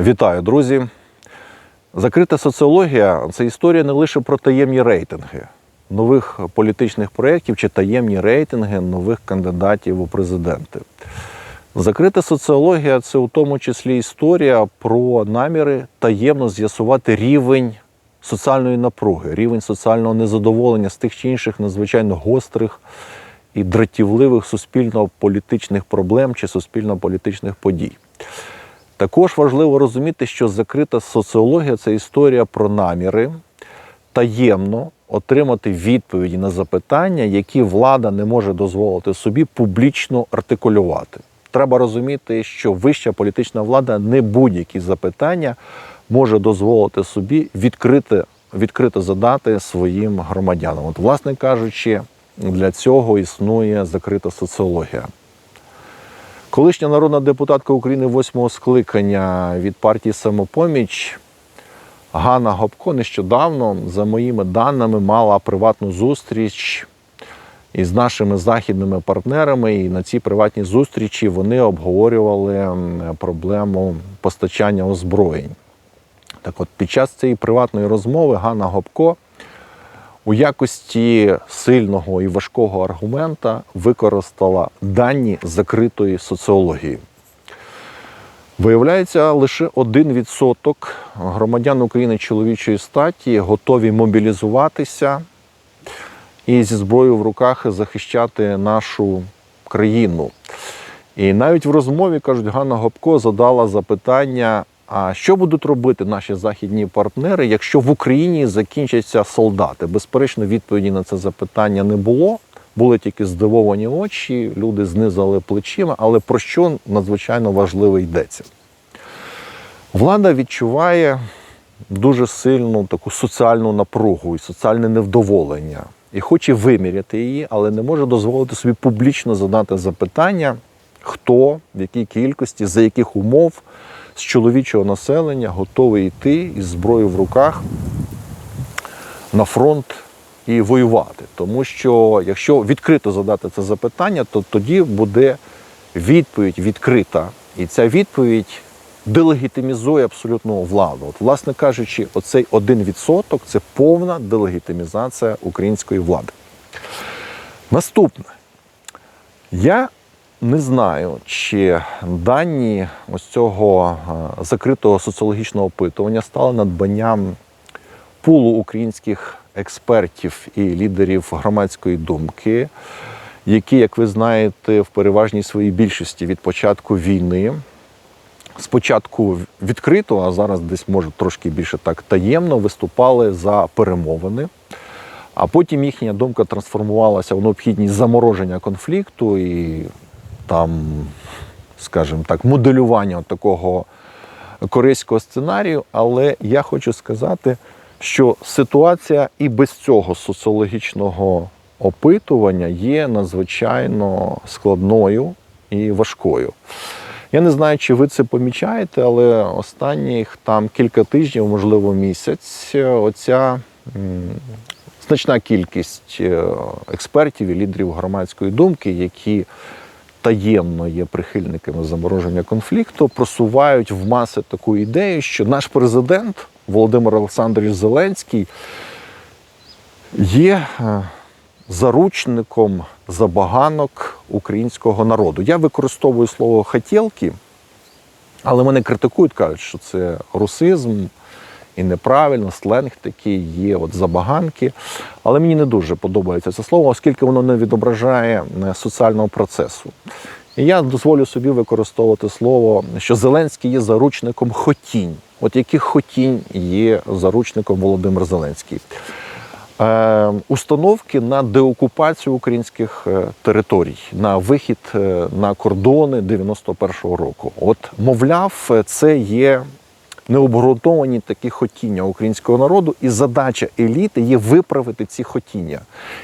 Вітаю, друзі! Закрита соціологія це історія не лише про таємні рейтинги нових політичних проєктів чи таємні рейтинги нових кандидатів у президенти. Закрита соціологія це у тому числі історія про наміри таємно з'ясувати рівень соціальної напруги, рівень соціального незадоволення з тих чи інших надзвичайно гострих і дратівливих суспільно-політичних проблем чи суспільно-політичних подій. Також важливо розуміти, що закрита соціологія це історія про наміри таємно отримати відповіді на запитання, які влада не може дозволити собі публічно артикулювати. Треба розуміти, що вища політична влада не будь-які запитання може дозволити собі відкрити, відкрито задати своїм громадянам. От, власне кажучи, для цього існує закрита соціологія. Колишня народна депутатка України восьмого скликання від партії Самопоміч Ганна Гопко нещодавно, за моїми даними, мала приватну зустріч із нашими західними партнерами. І на цій приватній зустрічі вони обговорювали проблему постачання озброєнь. Так от, під час цієї приватної розмови Ганна Гопко у якості сильного і важкого аргумента використала дані закритої соціології. Виявляється, лише 1% громадян України чоловічої статі готові мобілізуватися і зі зброєю в руках захищати нашу країну. І навіть в розмові, кажуть, Ганна Гопко задала запитання: а що будуть робити наші західні партнери, якщо в Україні закінчаться солдати? Безперечно, відповіді на це запитання не було. Були тільки здивовані очі, люди знизали плечима, але про що надзвичайно важливо йдеться? Влада відчуває дуже сильну таку соціальну напругу і соціальне невдоволення. І хоче виміряти її, але не може дозволити собі публічно задати запитання, хто, в якій кількості, за яких умов з чоловічого населення готовий йти із зброєю в руках на фронт і воювати. Тому що якщо відкрито задати це запитання, то тоді буде відповідь відкрита. І ця відповідь делегітимізує абсолютно владу. От, власне кажучи, оцей 1% – це повна делегітимізація української влади. Наступне. Я не знаю, чи дані ось цього е, закритого соціологічного опитування стали надбанням пулу українських експертів і лідерів громадської думки, які, як ви знаєте, в переважній своїй більшості від початку війни, спочатку відкрито, а зараз десь може трошки більше так таємно виступали за перемовини. А потім їхня думка трансформувалася в необхідність замороження конфлікту і там, скажімо так, моделювання такого корейського сценарію. Але я хочу сказати, що ситуація і без цього соціологічного опитування є надзвичайно складною і важкою. Я не знаю, чи ви це помічаєте, але останніх там кілька тижнів, можливо, місяць, оця значна кількість е, експертів і лідерів громадської думки, які таємно є прихильниками замороження конфлікту, просувають в маси таку ідею, що наш президент Володимир Олександрович Зеленський є е, заручником забаганок українського народу. Я використовую слово хотілки, але мене критикують, кажуть, що це русизм і неправильно, сленг такий, є от забаганки. Але мені не дуже подобається це слово, оскільки воно не відображає е, соціального процесу. І я дозволю собі використовувати слово, що Зеленський є заручником хотінь. От яких хотінь є заручником Володимир Зеленський? Е, установки на деокупацію українських е, територій, на вихід е, на кордони 91-го року. От, мовляв, це є необґрунтовані такі хотіння українського народу, і задача еліти є виправити ці хотіння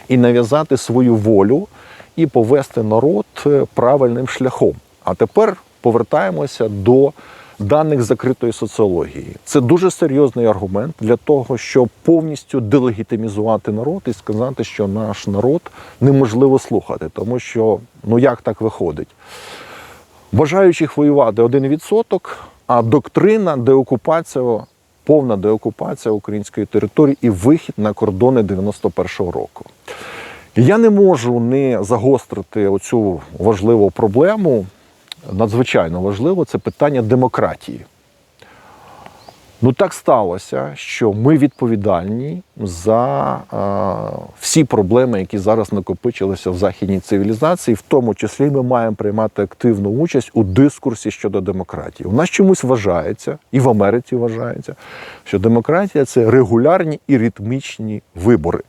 і нав'язати свою волю і повести народ е, правильним шляхом. А тепер повертаємося до даних закритої соціології. Це дуже серйозний аргумент для того, щоб повністю делегітимізувати народ і сказати, що наш народ неможливо слухати, тому що ну як так виходить? Бажаючих воювати 1%, а доктрина деокупація, повна деокупація української території і вихід на кордони 91-го року. Я не можу не загострити оцю важливу проблему. Надзвичайно важливо це питання демократії. Ну так сталося, що ми відповідальні за е, всі проблеми, які зараз накопичилися в західній цивілізації. В тому числі ми маємо приймати активну участь у дискурсі щодо демократії. У нас чомусь вважається, і в Америці вважається, що демократія це регулярні і ритмічні вибори.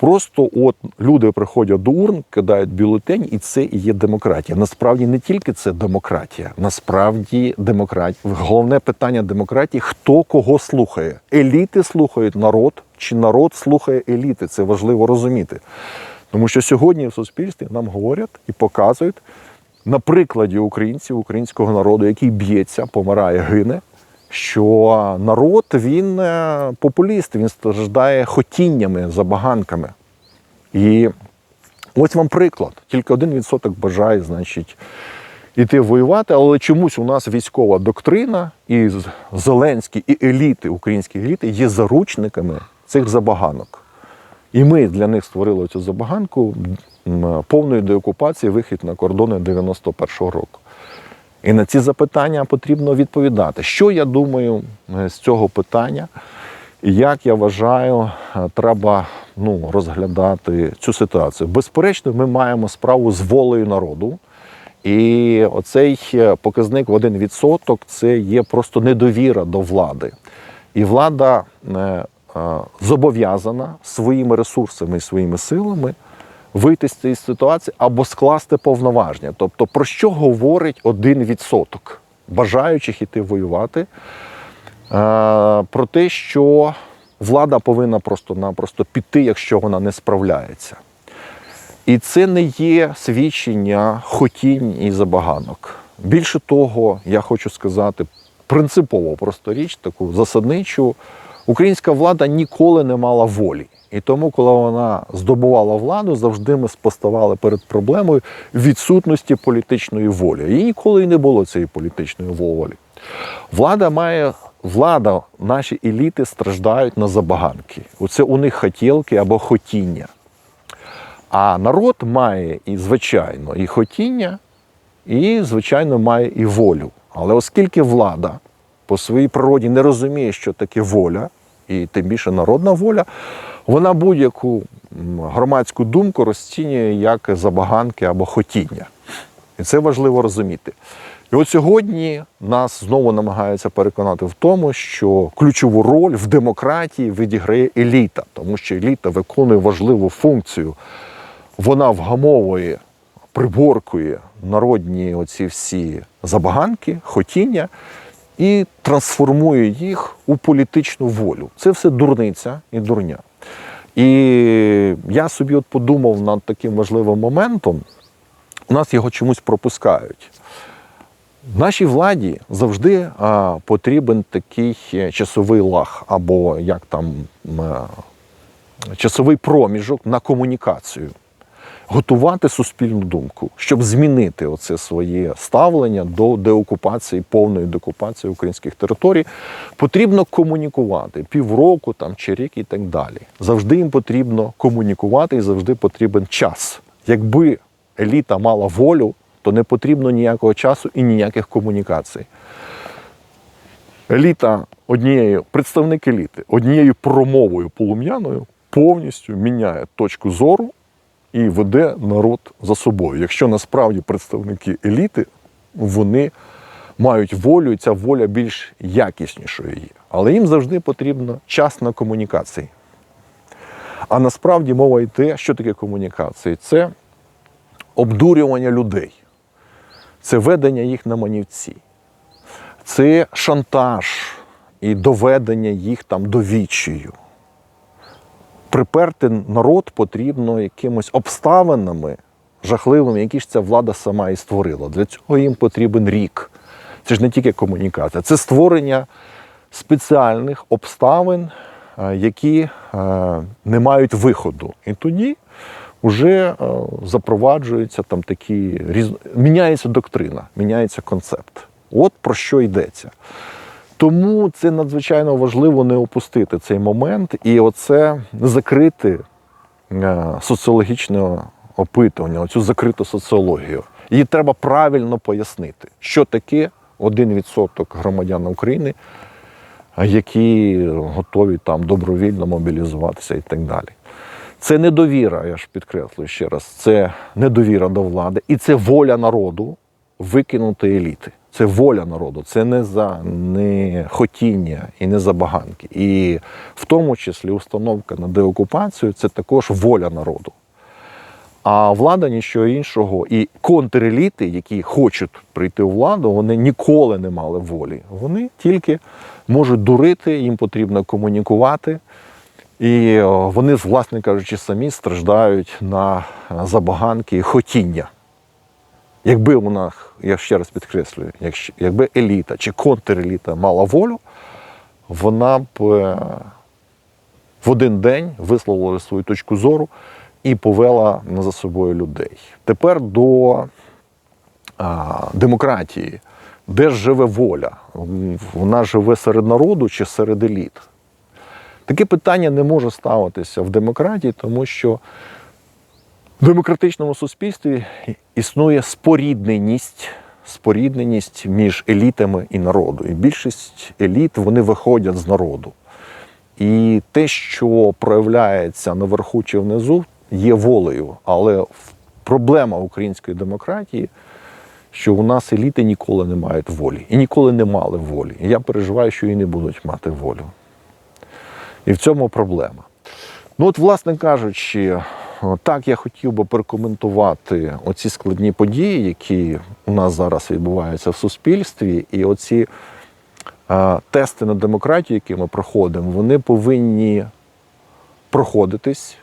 Просто от люди приходять до урн, кидають бюлетень, і це і є демократія. Насправді не тільки це демократія, насправді демократія. Головне питання демократії: хто кого слухає? Еліти слухають народ, чи народ слухає еліти? Це важливо розуміти. Тому що сьогодні в суспільстві нам говорять і показують на прикладі українців, українського народу, який б'ється, помирає, гине. Що народ він е, популіст, він страждає хотіннями, забаганками. І ось вам приклад. Тільки один відсоток бажає, значить, іти воювати, але чомусь у нас військова доктрина і з- Зеленський, і еліти, українські еліти є заручниками цих забаганок. І ми для них створили цю забаганку повної деокупації, вихід на кордони 91-го року. І на ці запитання потрібно відповідати. Що я думаю е, з цього питання? І як я вважаю, е, треба ну, розглядати цю ситуацію. Безперечно, ми маємо справу з волею народу. І оцей е, показник в 1% це є просто недовіра до влади. І влада зобов'язана своїми ресурсами і своїми силами вийти з цієї ситуації або скласти повноваження. Тобто, про що говорить 1% бажаючих іти воювати? Е, Про те, що влада повинна просто-напросто піти, якщо вона не справляється. І це не є свідчення хотінь і забаганок. Більше того, я хочу сказати принципово просто річ, таку засадничу. Українська влада ніколи не мала волі. І тому, коли вона здобувала владу, завжди ми споставали перед проблемою відсутності політичної волі. І ніколи і не було цієї політичної волі. Влада має влада, наші еліти страждають на забаганки. Оце у них хотілки або хотіння. А народ має і, звичайно, і хотіння, і, звичайно, має і волю. Але оскільки влада по своїй природі не розуміє, що таке воля, і тим більше народна воля, вона будь-яку громадську думку розцінює як забаганки або хотіння. І це важливо розуміти. І от сьогодні нас знову намагаються переконати в тому, що ключову роль в демократії відіграє еліта, тому що еліта виконує важливу функцію. Вона вгамовує, приборкує народні оці всі забаганки, хотіння і трансформує їх у політичну волю. Це все дурниця і дурня. І я собі от подумав над таким важливим моментом. У нас його чомусь пропускають. Нашій владі завжди а, потрібен такий е, часовий лаг, або як там м, е, часовий проміжок на комунікацію, готувати суспільну думку, щоб змінити оце своє ставлення до деокупації, повної деокупації українських територій, потрібно комунікувати півроку там, чи рік і так далі. Завжди їм потрібно комунікувати і завжди потрібен час. Якби еліта мала волю, то не потрібно ніякого часу і ніяких комунікацій. Еліта однією, представник еліти, однією промовою полум'яною повністю міняє точку зору і веде народ за собою. Якщо насправді представники еліти, вони мають волю, і ця воля більш якіснішою є. Але їм завжди потрібно час на комунікації. А насправді мова йде, що таке комунікації? Це обдурювання людей, це ведення їх на манівці, це шантаж і доведення їх там до відчаю. Приперти народ потрібно якимось обставинами жахливими, які ж ця влада сама і створила. Для цього їм потрібен рік. Це ж не тільки комунікація, це створення спеціальних обставин, е, які е, не мають виходу. І тоді вже е, запроваджуються там такі різ... міняється доктрина, міняється концепт. От про що йдеться. Тому це надзвичайно важливо не опустити цей момент і оце закрити е, соціологічне опитування, оцю закриту соціологію. Її треба правильно пояснити, що таке 1% громадян України, які готові там добровільно мобілізуватися і так далі. Це недовіра, я ж підкреслюю ще раз, це недовіра до влади і це воля народу викинути еліти. Це воля народу, це не за не хотіння і не забаганки. І в тому числі установка на деокупацію це також воля народу. А влада нічого іншого. І контреліти, які хочуть прийти у владу, вони ніколи не мали волі. Вони тільки можуть дурити, їм потрібно комунікувати. І вони, власне кажучи, самі страждають на забаганки і хотіння. Якби нас, я ще раз підкреслюю, якби еліта чи контреліта мала волю, вона б е, в один день висловила свою точку зору і повела за собою людей. Тепер до демократії. Де ж живе воля? Вона живе серед народу чи серед еліт? Таке питання не може ставитися в демократії, тому що в демократичному суспільстві існує спорідненість, спорідненість між елітами і народу. І більшість еліт вони виходять з народу. І те, що проявляється наверху чи внизу, є волею. Але проблема української демократії, що у нас еліти ніколи не мають волі і ніколи не мали волі. І я переживаю, що і не будуть мати волю. І в цьому проблема. Ну, от, власне кажучи, так я хотів би прокоментувати оці складні події, які у нас зараз відбуваються в суспільстві, і оці е, тести на демократію, які ми проходимо, вони повинні проходитись.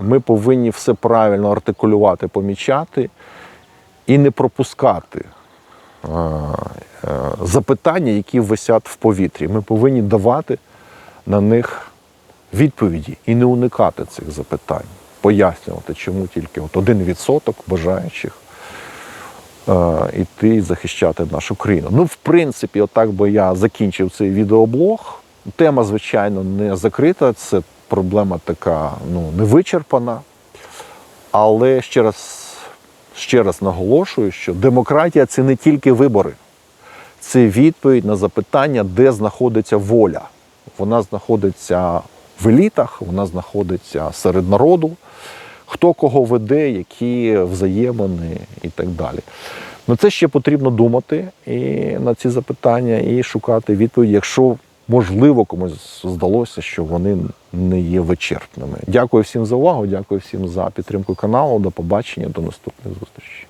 Ми повинні все правильно артикулювати, помічати і не пропускати е, е, запитання, які висять в повітрі. Ми повинні давати на них відповіді і не уникати цих запитань, пояснювати, чому тільки от один відсоток бажаючих е, іти і захищати нашу країну. Ну, в принципі, отак би я закінчив цей відеоблог. Тема, звичайно, не закрита, це проблема така ну, невичерпана. Але ще раз, ще раз наголошую, що демократія це не тільки вибори, це відповідь на запитання, де знаходиться воля. Вона знаходиться в елітах, вона знаходиться серед народу, хто кого веде, які взаємини і так далі. Ну це ще потрібно думати і на ці запитання і шукати відповідь, якщо можливо комусь здалося, що вони не є вичерпними. Дякую всім за увагу, дякую всім за підтримку каналу. До побачення, до наступних зустрічей.